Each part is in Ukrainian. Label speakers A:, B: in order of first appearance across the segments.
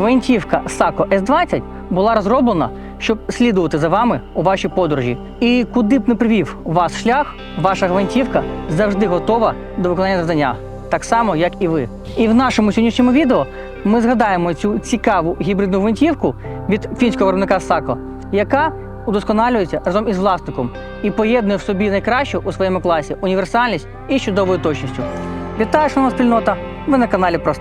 A: Гвинтівка Сако С-20 була розроблена, щоб слідувати за вами у вашій подорожі. І куди б не привів вас шлях, ваша гвинтівка завжди готова до виконання завдання, так само, як і ви. І в нашому сьогоднішньому відео ми згадаємо цю цікаву гібридну гвинтівку від фінського виробника Сако, яка удосконалюється разом із власником і поєднує в собі найкращу у своєму класі універсальність і чудовою точністю. Вітаю, шановна спільнота! Ви на каналі про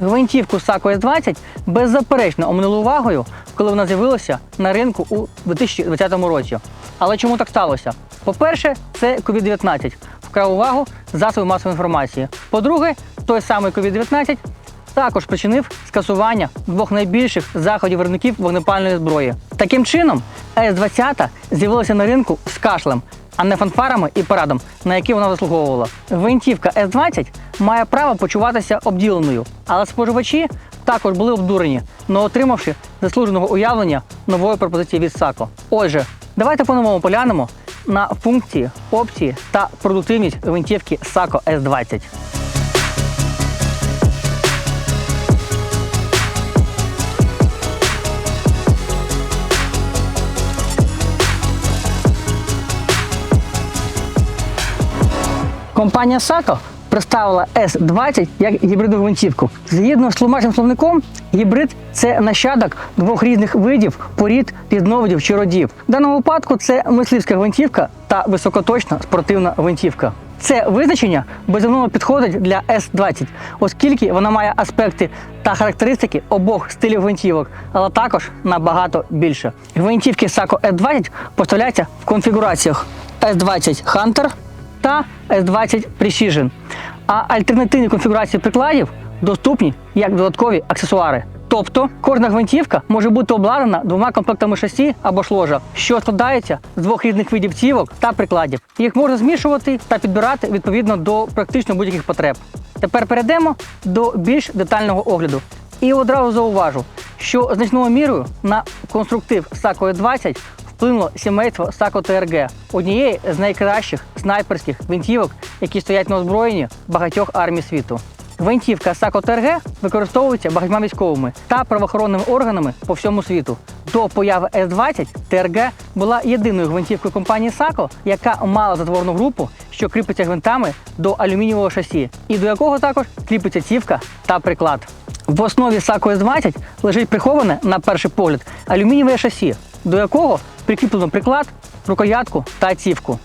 A: Гвинтівку Сако С-20 беззаперечно оминули увагою, коли вона з'явилася на ринку у 2020 році. Але чому так сталося? По-перше, це COVID-19 вкрав увагу засобів масової інформації. По-друге, той самий COVID-19 також спричинив скасування двох найбільших заходів виробників вогнепальної зброї. Таким чином, С-20 з'явилася на ринку з кашлем, а не фанфарами і парадом, на які вона заслуговувала. Гвинтівка С-20 має право почуватися обділеною, але споживачі також були обдурені, не отримавши заслуженого уявлення нової пропозиції від САКО. Отже, давайте по-новому поглянемо на функції, опції та продуктивність гвинтівки САКО С-20. Компанія Сако представила S20 як гібридну гвинтівку. Згідно з тлумачним словником, гібрид це нащадок двох різних видів, порід, різновидів чи родів. В даному випадку це мисливська гвинтівка та високоточна спортивна гвинтівка. Це визначення безумовно підходить для S20, оскільки вона має аспекти та характеристики обох стилів гвинтівок, але також набагато більше. Гвинтівки Sako S20 поставляються в конфігураціях S20 Hunter та S20 Precision. А альтернативні конфігурації прикладів доступні як додаткові аксесуари. Тобто кожна гвинтівка може бути обладнана двома комплектами шасі або ж ложа, що складається з двох різних видів цівок та прикладів. Їх можна змішувати та підбирати відповідно до практично будь-яких потреб. Тепер перейдемо до більш детального огляду. І одразу зауважу, що значною мірою на конструктив Сако 20 вплинуло сімейство Сако ТРГ, однієї з найкращих снайперських гвинтівок, які стоять на озброєнні багатьох армій світу. Гвинтівка САКО ТРГ використовується багатьма військовими та правоохоронними органами по всьому світу. До появи С-20 ТРГ була єдиною гвинтівкою компанії САКО, яка мала затворну групу, що кріпиться гвинтами до алюмінієвого шасі, і до якого також кріпиться цівка та приклад. В основі САКО С-20 лежить приховане, на перший погляд, алюмінієве шасі, до якого прикріплено приклад, рукоятку та цівку.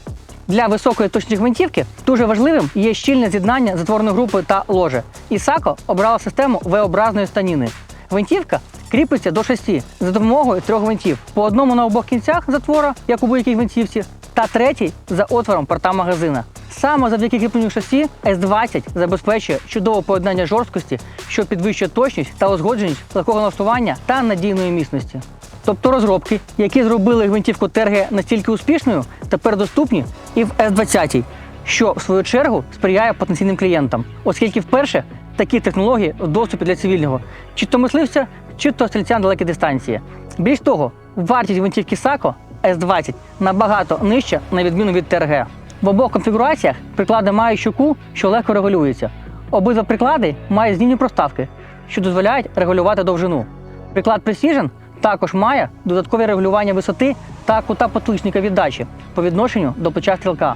A: Для високої точності гвинтівки дуже важливим є щільне з'єднання затворної групи та ложе. І САКО обрала систему V-образної станіни. Гвинтівка кріпиться до шасі за допомогою трьох гвинтів: по одному на обох кінцях затвора, як у будь-якій гвинтівці, та третій за отвором порта магазина. Саме завдяки кріпленню шасі С-20 забезпечує чудове поєднання жорсткості, що підвищує точність та узгодженість легкого налаштування та надійної міцності. Тобто розробки, які зробили гвинтівку ТРГ настільки успішною, тепер доступні і в С-20, що в свою чергу сприяє потенційним клієнтам, оскільки вперше такі технології в доступі для цивільного, чи то мисливця, чи то стрільця на далекі дистанції. Більш того, вартість гвинтівки САКО С-20 набагато нижча, на відміну від ТРГ. В обох конфігураціях приклади мають щуку, що легко регулюється. Обидва приклади мають змінні проставки, що дозволяють регулювати довжину. Приклад Precision також має додаткове регулювання висоти та кута потучника віддачі по відношенню до плеча стрілка.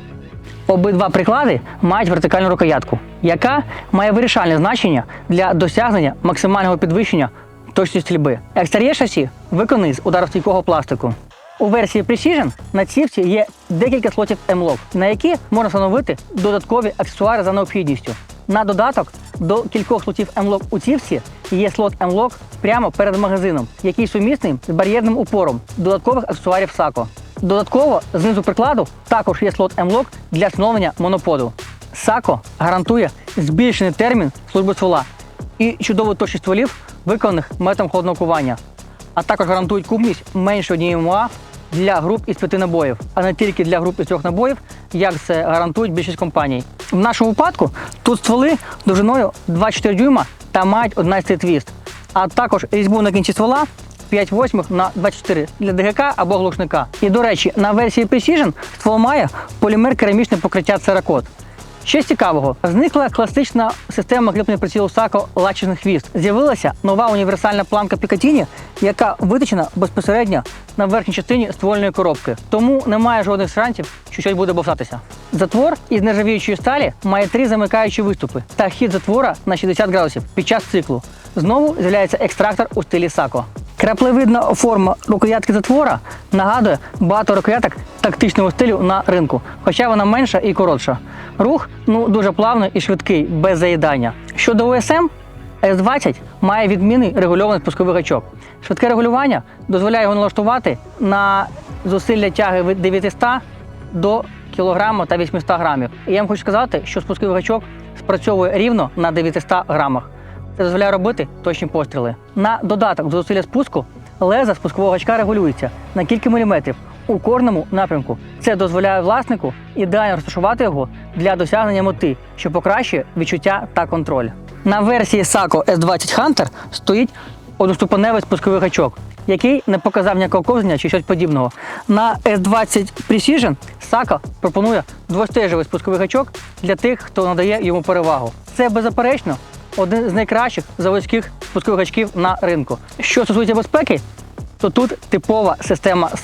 A: Обидва приклади мають вертикальну рукоятку, яка має вирішальне значення для досягнення максимального підвищення точності стрільби. Екстер'єр шасі виконаний з ударостійкого пластику. У версії Precision на цівці є декілька слотів M-Lock, на які можна встановити додаткові аксесуари за необхідністю. На додаток до кількох слотів M-Lock у цівці є слот M-Lock прямо перед магазином, який сумісний з бар'єрним упором додаткових аксесуарів САКО. Додатково знизу прикладу також є слот M-Lock для встановлення моноподу. САКО гарантує збільшений термін служби ствола і чудову точність стволів, виконаних методом холодного кування а також гарантують купність менше однієї МОА для груп із п'яти набоїв, а не тільки для груп із трьох набоїв, як це гарантують більшість компаній. В нашому випадку тут стволи довжиною 24 дюйма та мають 11 твіст, а також різьбу на кінці ствола 5 восьмих на 24 для ДГК або глушника. І до речі, на версії Precision ствол має полімер керамічне покриття Церакот. З цікавого, зникла класична система кріплення прицілу САКО лачечний хвіст. З'явилася нова універсальна планка Пікатіні, яка виточена безпосередньо на верхній частині ствольної коробки. Тому немає жодних шансів, що щось буде бовтатися. Затвор із нержавіючої сталі має три замикаючі виступи та хід затвора на 60 градусів під час циклу. Знову з'являється екстрактор у стилі САКО. Краплевидна форма рукоятки затвора нагадує багато рукояток тактичного стилю на ринку, хоча вона менша і коротша. Рух ну дуже плавний і швидкий, без заїдання. Щодо ОСМ, С-20 має відмінний регульований спусковий гачок. Швидке регулювання дозволяє його налаштувати на зусилля тяги від 900 до кілограма та 800 грамів. І я вам хочу сказати, що спусковий гачок спрацьовує рівно на 900 грамах. Це дозволяє робити точні постріли. На додаток до зусилля спуску леза спускового гачка регулюється на кілька міліметрів у кожному напрямку. Це дозволяє власнику ідеально розташувати його для досягнення мети, що покращує відчуття та контроль. На версії SACO S20 Hunter стоїть одноступеневий спусковий гачок, який не показав ніякого ковзання чи щось подібного. На S20 Precision SACO пропонує двостежевий спусковий гачок для тих, хто надає йому перевагу. Це беззаперечно один з найкращих заводських спускових гачків на ринку. Що стосується безпеки, то тут типова система з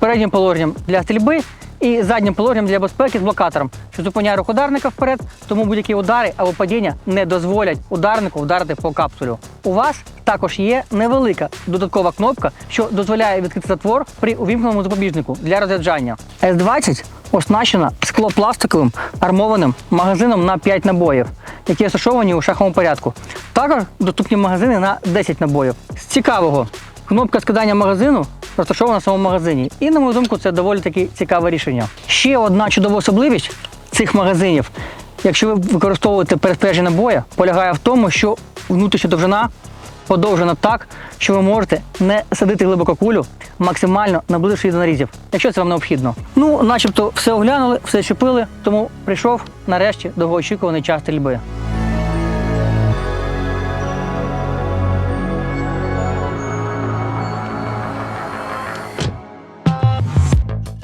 A: переднім положенням для стрільби і заднім положенням для безпеки з блокатором, що зупиняє рух ударника вперед, тому будь-які удари або падіння не дозволять ударнику вдарити по капсулю. У вас також є невелика додаткова кнопка, що дозволяє відкрити затвор при увімкненому запобіжнику для розряджання. S20 оснащена склопластиковим армованим магазином на 5 набоїв, які розташовані у шаховому порядку. Також доступні магазини на 10 набоїв. З цікавого, кнопка скидання магазину розташована в самому магазині. І, на мою думку, це доволі таки цікаве рішення. Ще одна чудова особливість цих магазинів, якщо ви використовуєте переспорядження набоя, полягає в тому, що внутрішня довжина подовжена так, що ви можете не садити глибоко кулю, максимально наблизивши її до нарізів, якщо це вам необхідно. Ну, начебто, все оглянули, все щепили, тому прийшов нарешті довгоочікуваний час стрільби.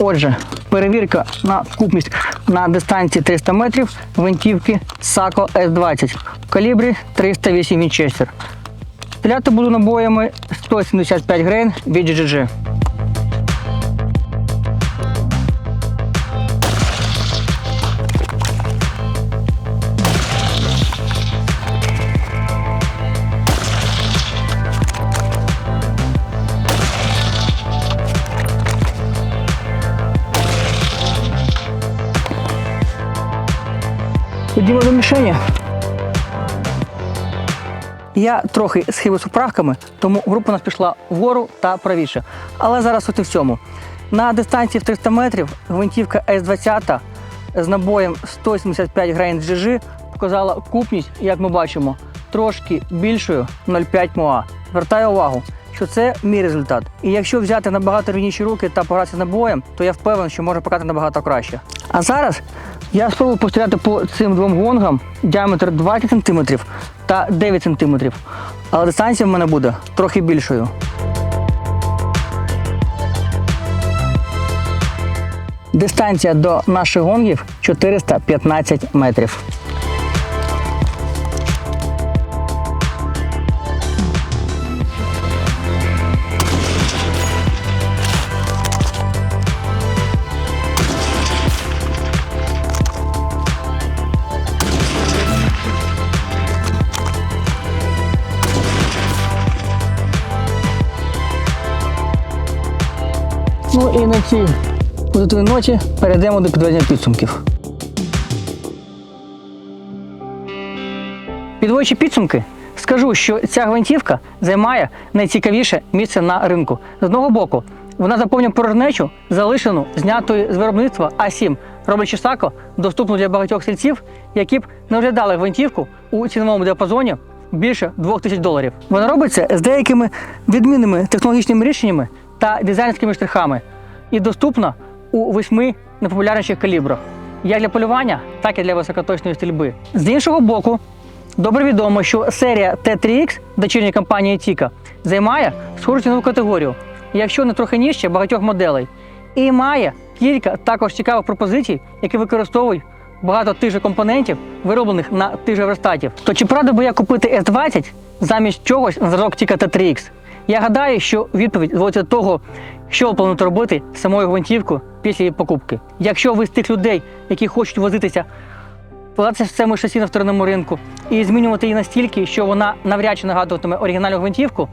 A: Отже, перевірка на вкупність на дистанції 300 метрів винтівки Сако С-20 в калібрі 308 Вінчестер. Стріляти буду набоями 175 грейн від GGG. Ходімо до мішені. Я трохи схибив з управками, тому група нас пішла вгору та правіше. Але зараз не в цьому. На дистанції в 300 метрів гвинтівка С-20 з набоєм 175 грейн GG показала купність, як ми бачимо, трошки більшою 0,5 МОА. Звертаю увагу, що це мій результат. І якщо взяти набагато рівніші руки та погратися з набоєм, то я впевнений, що можна показати набагато краще. А зараз я спробував постріляти по цим двом гонгам діаметр 20 см та 9 см. Але дистанція в мене буде трохи більшою. Дистанція до наших гонгів 415 метрів. І на цій позитивній ноті перейдемо до підведення підсумків. Підводячи підсумки, скажу, що ця гвинтівка займає найцікавіше місце на ринку. З одного боку, вона заповнює порожнечу, залишену знятою з виробництва А7, роблячи сако доступну для багатьох сільців, які б не оглядали гвинтівку у ціновому діапазоні більше 2000 доларів. Вона робиться з деякими відмінними технологічними рішеннями та дизайнерськими штрихами і доступна у восьми найпопулярніших калібрах, як для полювання, так і для високоточної стрільби. З іншого боку, добре відомо, що серія T3X дочірньої компанії Tika займає схожу цінову категорію, якщо не трохи нижче багатьох моделей, і має кілька також цікавих пропозицій, які використовують багато тих же компонентів, вироблених на тих же верстатів. То чи правда би я купити S20 замість чогось на зразок Tika T3X? Я гадаю, що відповідь зводиться того, що ви плануєте робити з самою гвинтівкою після її покупки. Якщо ви з тих людей, які хочуть возитися, вкладатися в цьому шасі на вторинному ринку і змінювати її настільки, що вона навряд чи нагадуватиме оригінальну гвинтівку,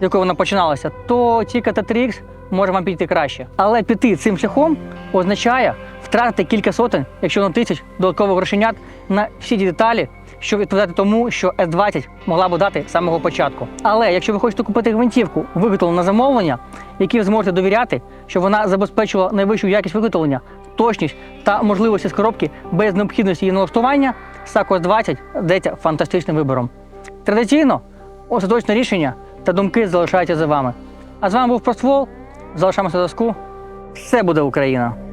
A: з якої вона починалася, то Tika T3X може вам підійти краще. Але піти цим шляхом означає втратити кілька сотень, якщо не тисяч додаткових грошенят на всі ті деталі, що відповідати тому, що S20 могла б дати з самого початку. Але якщо ви хочете купити гвинтівку, виготовлену на замовлення, якій ви зможете довіряти, що вона забезпечувала найвищу якість виготовлення, точність та можливості з коробки без необхідності її налаштування, Сако S20 здається фантастичним вибором. Традиційно остаточне рішення та думки залишаються за вами. А з вами був Проствол. Залишаємося на зв'язку. Все буде Україна!